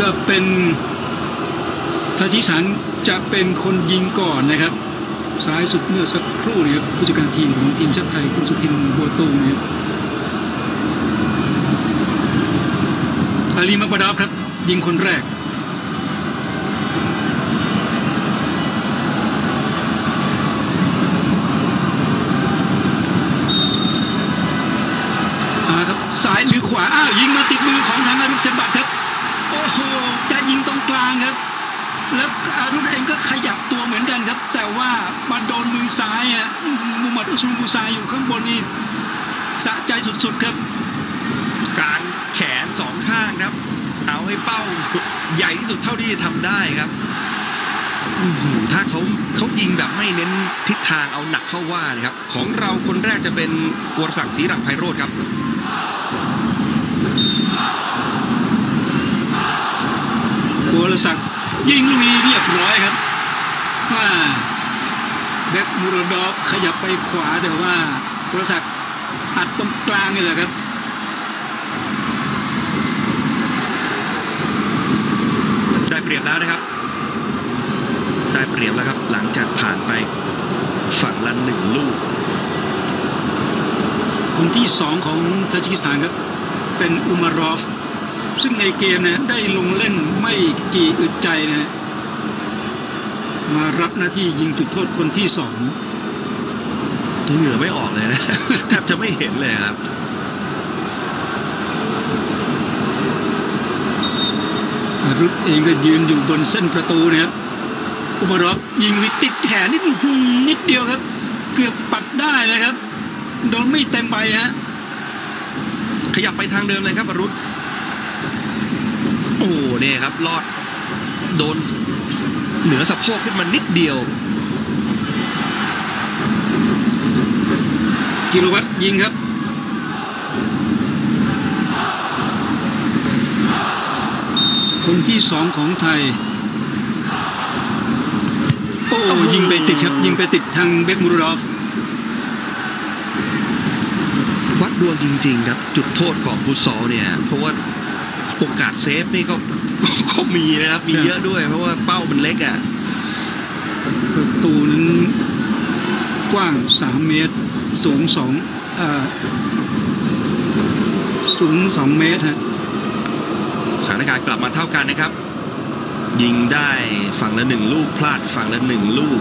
ก็เป็นทาจิสันจะเป็นคนยิงก่อนนะครับ ซ้ายสุดเมื่อสักครู่นี้ครับผู้จัดการทีมของทีมชาติไทยคุณสุทินบัวตูมนะครับอาลีมักบดาฟครับ ยิงคนแรกอ่าครับซ้ายหรือขวา อ้าว ยิงมาติดมือของทางอารุษเซบัตครับ โอ้โหจะยิงตรงกลางครับ แล้วอารุษเองก็ขยับตัวเหมือนกันครับ แต่ว่ามาโดนมือซ้ายอะมุมัดอุสมันบูซายอยู่ข้างบนนี่สะใจสุดๆครับ การแขนสองข้างครับ เอาให้เป้าใหญ่ที่สุดเท่าที่จะทำได้ครับถ้าเขาเขายิงแบบไม่เน้นทิศทางเอาหนักเข้าว่าเลยครับ ของเราคนแรกจะเป็นวรศักดิ์ศรีหลังไพโรธครับ โกลศักดิ์ยิงลูกนี้เรียบร้อยครับว่าแบ็กมูรดอฟขยับไปขวาแต่ว่าโกลศักดิ์อัดตรงกลางนี่แหละครับได้เปรียบแล้วนะครับได้เปรียบแล้วครับหลังจากผ่านไปฝั่งละหนึ่งลูก คนที่สองของทาจิกิสถานครับเป็นอุมารอฟ ซึ่งในเกมเนี่ยได้ลงเล่นไม่กี่อึดใจนะฮะมารับหน้าที่ยิงจุดโทษคนที่สองเหงื่อไม่ออกเลยนะแทบจะไม่เห็นเลยครับอารุษเองก็ยืนอยู่บนเส้นประตูนะครับอุมารอฟยิงวิติดแขนนิดอื้อหือนิดเดียวครับ เกือบปัดได้นะครับ โดนไม่เต็มใบฮะขยับไปทางเดิมเลยครับอรุณ โอ้เนี่ยครับลอดโดนเหนือสะโพกขึ้นมานิดเดียวจิรวัตยิงครับคนที่สองของไทย โอ้โอยิงไปติดครับ ยิงไปติดทางเบคมูรดอฟวัดดวงจริงๆครับ จุดโทษของบุซอลเนี่ย เพราะว่า โอกาสเซฟนี่ก็ก็มีนะครับมีเยอะด้วย เพราะว่าเป้ามันเล็กอะประตูนั้นกว้าง 3 เมตร สูง2อ่าสูง 2 เมตรฮะสถานการณ์กลับมาเท่ากันนะครับ ยิงได้ฝั่งละหนึ่งลูกพลาดฝั่งละหนึ่งลูก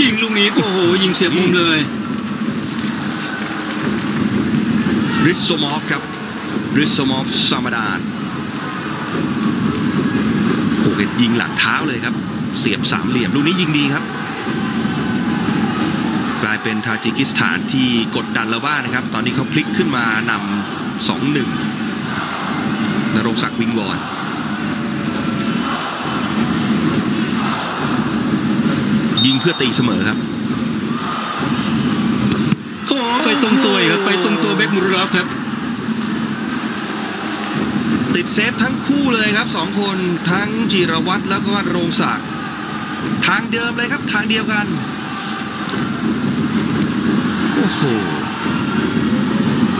ยิงลูกนี้โอ้โหยิงเสียบมุมเลย ริสโซมอฟครับริสโซมอฟซามาดานโอ้โหยิงหลังเท้าเลยครับ เสียบสามเหลี่ยมลูกนี้ยิงดีครับ กลายเป็นทาจิกิสถานที่กดดันเราบ้างนะครับ ตอนนี้เขาพลิกขึ้นมานำสองหนึ่งนรงศักดิ์วิงวอนยิงเพื่อตีเสมอครับ โอ้ไปตรงตัวอีกครับไปตรงตัวเบคมูรดอฟครับ ติดเซฟทั้งคู่เลยครับสองคนทั้งจิรวัตรแล้วก็โรงศักดิ์ทางเดิมเลยครับทางเดียวกัน โอ้โห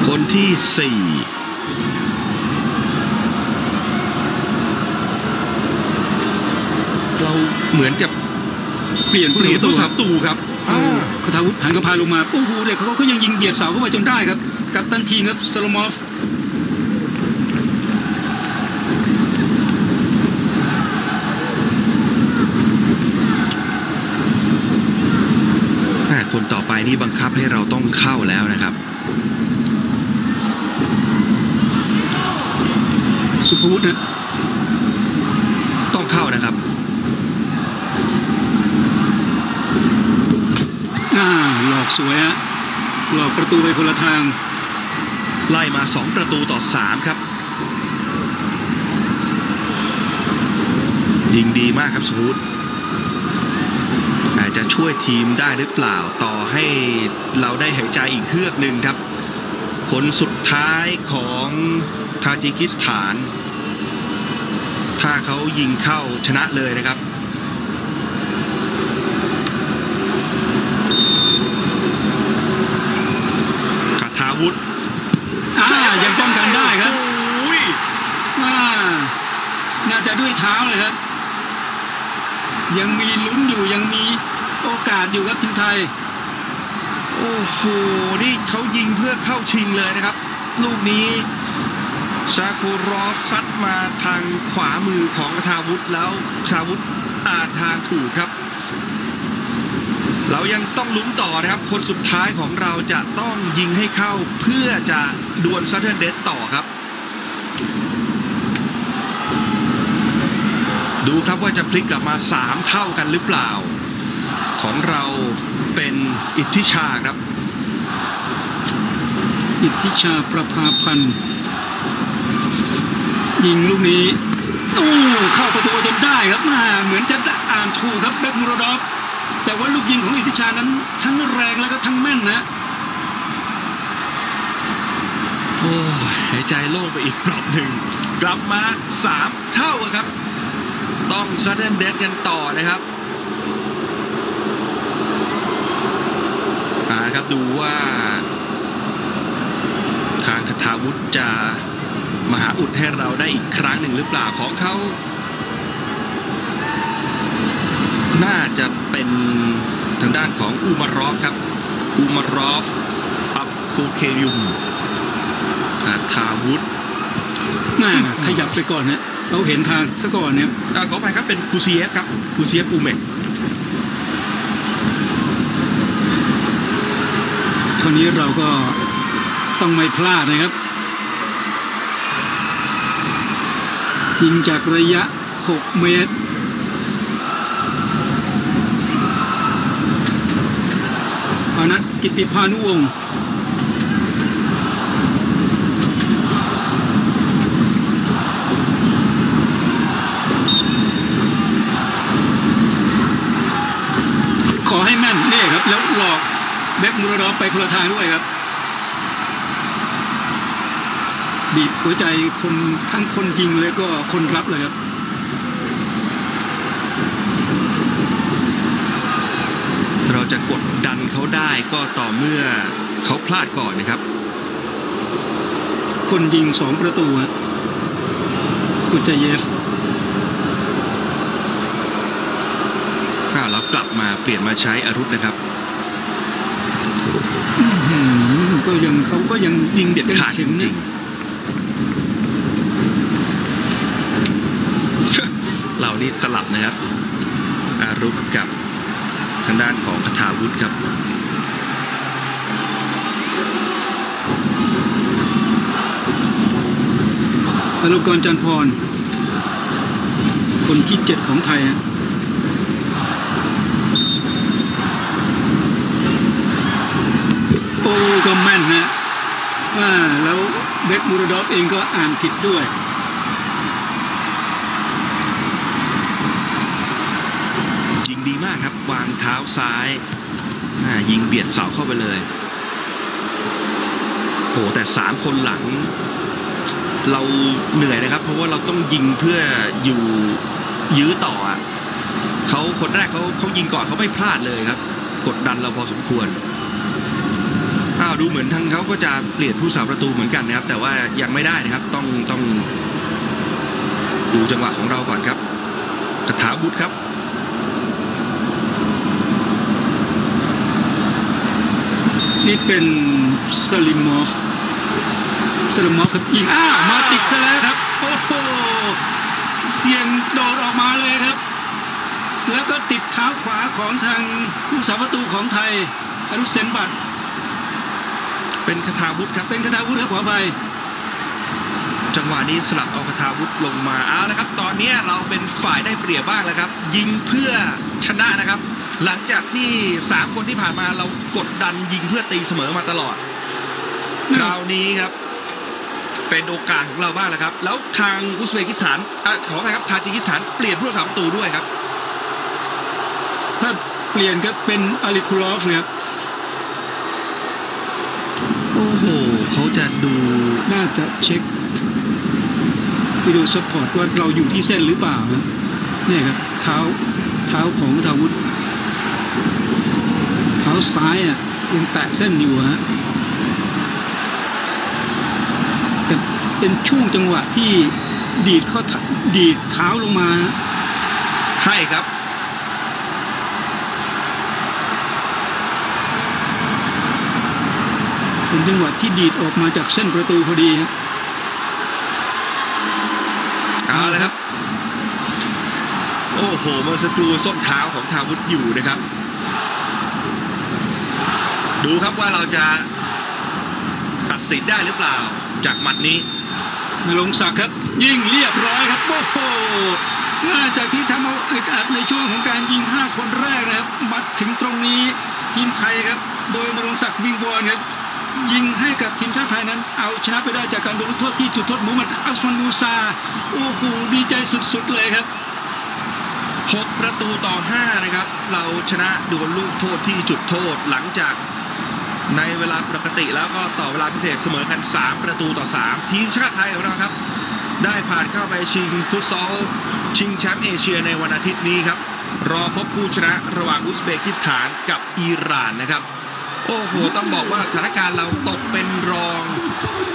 คนที่สี่เราเหมือนกับเปลี่ยนผู้เปสาลี่ยนประตูผู้คสารับประตูครับ อ่าคาทาวุฒิหันกระพายลงมาโอ้โหเด็กเขาก็ยังยิงเบียดเสาเข้าไปจนได้ครับ กับตันทีมครับสโลมอฟแม่คนต่อไปนี่บังคับให้เราต้องเข้าแล้วนะครับสุภวุฒินะ ต้องเข้านะครับ อ่าหล อกสวยฮะหลอกประตูไปคนละทาง ไล่มา 2 ประตูต่อ 3 ครับ ยิงดีมากครับสมูทแต่จะช่วยทีมได้หรือเปล่าต่อให้เราได้หายใจอีกเฮือกหนึ่งครับคนสุดท้ายของทาจิกิสถาน ถ้าเขายิงเข้าชนะเลยนะครับ คาทาวุธ อ่ายังป้องกันได้ครับ โอ้ย จะด้วยเท้าเลยครับ ยังมีลุ้นอยู่ยังมีโอกาสอยู่ครับทีมไทย โอ้โห นี่เขายิงเพื่อเข้าชิงเลยนะครับ ลูกนี้ชาคูรอซัดมาทางขวามือของคทาวุธแล้วชาวุธอ่าทางถูกครับ เรายังต้องลุ้นต่อนะครับ คนสุดท้ายของเราจะต้องยิงให้เข้าเพื่อจะดวลซัตเทอร์เดตต่อครับ ดูครับว่าจะพลิกกลับมา 3 เท่ากันหรือเปล่า ของเราเป็นอิทธิชาครับ อิทธิชาประภาพันธ์ยิงลูกนี้โอ้เข้าประตูจนได้ครับมาเหมือนจะอ่านถูกครับเบคมูรดอฟแต่ว่าลูกยิงของอิทธิชานั้น ทั้งแรงแล้วก็ทั้งแม่นนะโอ้ยหายใจโล่งไปอีกเปลอบหนึ่ง กลับมา3เท่าอะครับ ต้องซัดเดนเดดกันต่อนะครับอาครับดูว่า ทางคาทาวุธจะมหาอุดให้เราได้อีกครั้งหนึ่งหรือเปล่าของเขา น่าจะเป็นทางด้านของอูมารอฟครับ อูมารอฟอับโคเคยุมอาทาวุธน่าขยับไปก่อนนะ เขาเห็นทางซะก่อนเนี่ยอ่าขออภัยครับเป็นคูซีเอฟครับคูซีเอฟอูเมกคราวนี้เราก็ต้องไม่พลาดนะครับ ยิงจากระยะ 6 เมตรพานัทกิติพานุวงศ์ข อให้แม่นนี่ครับ แล้วหลอกแบ็กมูรดอฟไปคนละทางด้วยครับ บีบหัวใจคนทั้งคนยิงแล้วก็คนรับเลยครับเราจะกดดันเขาได้ก็ต่อเมื่อเขาพลาดก่อนนะครับ คนยิงสองประตูฮะกุจเยฟ อ้าวแล้วกลับมาเปลี่ยนมาใช้อารุธนะครับอื้อหือก็ยังเขาก็ยังยิงเด็ดขาดจถึงริงๆเรานี่สลับนะครับ อารุธกับทางด้านของคทาวุธครับอนุกรจันทร์พร คนที่เจ็ดของไทยฮะ โอ้ก็แม่นฮะว่าแล้วเบคมูรดอฟเองก็อ่านผิดด้วยยิงดีมากครับ วางเท้าซ้ายอ่ายิงเบียดเสาเข้าไปเลยโอ้แต่สามคนหลัง เราเหนื่อยนะครับ เพราะว่าเราต้องยิงเพื่ออยู่ยื้อต่ออะเขาคนแรกเขาเขายิงก่อนเขาไม่พลาดเลยครับ กดดันเราพอสมควร ดูเหมือนทางเขาก็จะเปลี่ยนผู้สาประตูเหมือนกันนะครับ แต่ว่ายังไม่ได้นะครับต้องต้อง ดูจังหวะของเราก่อนครับกระถาบุตรครับนี่เป็นสลิมมอฟสลิมมอฟครับยิงอ้าวมาติดซะแล้วครับโอ้โหเสียงโดดออกมาเลยครับ แล้วก็ติดเท้าขวาของทางผู้สาประตูของไทยอนุเซนบัตร เป็นคาถาวุธครับเป็นคาถาวุฒิครับขออภัยจังหวะนี้สลับเอาคาถาวุธลงมาเอาละครับ ตอนนี้เราเป็นฝ่ายได้เปรียบบ้างแล้วครับ ยิงเพื่อชนะนะครับ หลังจากที่3คนที่ผ่านมาเรากดดันยิงเพื่อตีเสมอมาตลอดคราวนี้ครับ เป็นโอกาสของเราบ้างแล้วครับ แล้วทางอุซเบกิสถานอขออภัยครับทาจิกิสถานเปลี่ยนผู้รักษาประตูด้วยครับ ถ้าเปลี่ยนก็เป็นอาลิคูลอฟนะครับ โอ้โห เขาจะดูน่าจะเช็ควิดีโอซัพพอร์ตว่าเราอยู่ที่เส้นหรือเปล่านะนี่ครับเท้าเท้าของทาวุธเท้าซ้ายอะยังแตะเส้นอยู่ฮะแต่เป็นช่วงจังหวะที่ดีดข้อเท้าดีดเท้าลงมา ให้ครับ เป็นจังหวะที่ดีดออกมาจากเส้นประตูพอดีครับเอาเลยครับ โอ้โหเมื่อสักครู่ส้นเท้าของทาวุธอยู่นะครับ ดูครับว่าเราจะตัดสินได้หรือเปล่าจากหมัดนี้นรงศักดิ์ครับ ยิงเรียบร้อยครับโอ้โหน่าจากที่ทำเอาอึดอัดในช่วงของการยิง 5 คนแรกนะครับมาถึงตรงนี้ทีมไทยครับ โดยนรงศักดิ์วิงวอนครับ ยิงให้กับทีมชาติไทยนั้น เอาชนะไปได้จากการโดนลูกโทษที่จุดโทษมูฮัมหมัดอัสมันมูซาโอ้โหดีใจสุดๆเลยครับ 6 ประตูต่อ 5 นะครับ เราชนะดวลลูกโทษที่จุดโทษหลังจากในเวลาปกติแล้วก็ต่อเวลาพิเศษเสมอกัน 3 ประตูต่อ 3 ทีมชาติไทยของเราครับ ได้ผ่านเข้าไปชิงฟุตซอล ชิงแชมป์เอเชียในวันอาทิตย์นี้ครับ รอพบผู้ชนะระหว่างอุซเบกิสถานกับอิหร่านนะครับ โอ้โหต้องบอกว่าสถานการณ์เราตกเป็นรอง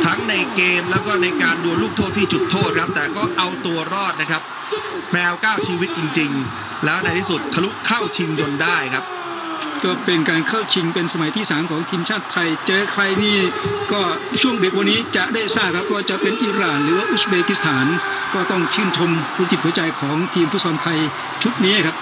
ทั้งในเกมแล้วก็ในการดวลลูกโทษที่จุดโทษครับ แต่ก็เอาตัวรอดนะครับ แมวก้าวชีวิตจริง ๆ แล้วในที่สุดทะลุเข้าชิงจนได้ครับ ก็เป็นการเข้าชิงเป็นสมัยที่ 3 ของทีมชาติไทย เจอใครนี่ก็ช่วงเด็กวันนี้จะได้ทราบครับว่าจะเป็นอิหร่านหรือว่าอุซเบกิสถาน ก็ต้องชื่นชมหัวจิตหัวใจของทีมฟุตซอลไทยชุดนี้ครับ